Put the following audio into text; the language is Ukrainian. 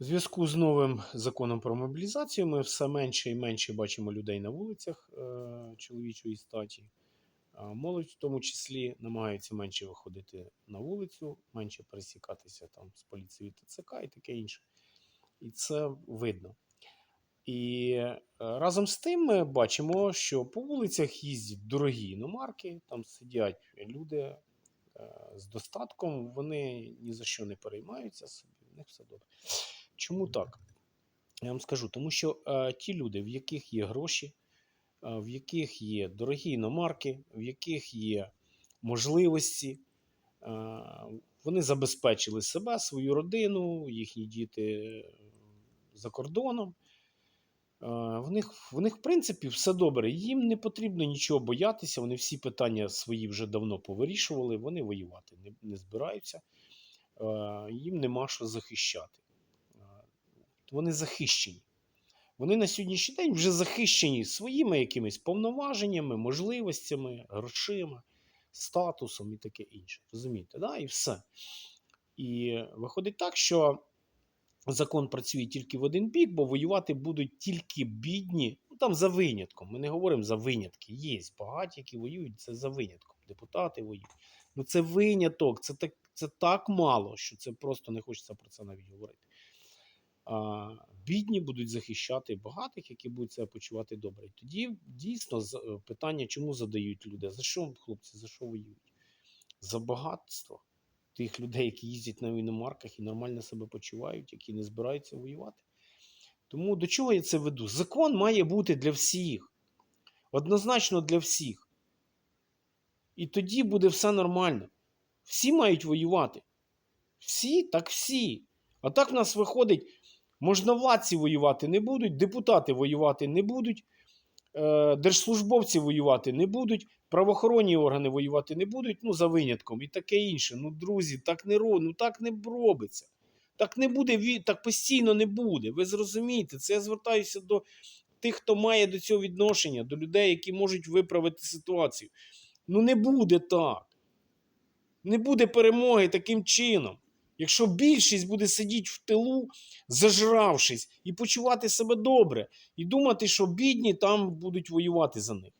У зв'язку з новим законом про мобілізацію ми все менше і менше бачимо людей на вулицях е, чоловічої статі. Молодь в тому числі намагається менше виходити на вулицю, менше пересікатися там з поліцією ТЦК і таке інше. І це видно. І е, разом з тим ми бачимо, що по вулицях їздять дорогі іномарки, там сидять люди е, з достатком, вони ні за що не переймаються собі, в них все добре. Чому так? Я вам скажу, тому що е, ті люди, в яких є гроші, е, в яких є дорогі іномарки, в яких є можливості, е, вони забезпечили себе, свою родину, їхні діти за кордоном. Е, В них, в них, в принципі, все добре. Їм не потрібно нічого боятися. Вони всі питання свої вже давно повирішували. Вони воювати не, не збираються. Е, Їм нема що захищати. Е, Вони захищені. Вони на сьогоднішній день вже захищені своїми якимись повноваженнями, можливостями, грошима, статусом і таке інше. Розумієте, да? і все. І виходить так, що закон працює тільки в один бік, бо воювати будуть тільки бідні. Ну там за винятком. Ми не говоримо за винятки. Є багаті, які воюють, це за винятком. Депутати воюють. Ну це виняток, це так, це так мало, що це просто не хочеться про це навіть говорити. Бідні будуть захищати багатих, які будуть себе почувати добре. І тоді дійсно е, питання, чому задають люди? За що, хлопці, за що воюють? За багатство тих людей, які їздять на іномарках і нормально себе почувають, які не збираються воювати. Тому до чого я це веду? Закон має бути для всіх. Однозначно для всіх. І тоді буде все нормально. Всі мають воювати. Всі, так всі. А так в нас виходить, можновладці воювати не будуть, депутати воювати не будуть, е, держслужбовці воювати не будуть, правоохоронні органи воювати не будуть, ну, за винятком і таке інше. Ну, друзі, так не ну, так не робиться. Так не буде, так постійно не буде. Ви зрозумієте, це я звертаюся до тих, хто має до цього відношення, до людей, які можуть виправити ситуацію. Ну, не буде так. Не буде перемоги таким чином. Якщо більшість буде сидіти в тилу, зажравшись, і почувати себе добре, і думати, що бідні там будуть воювати за них.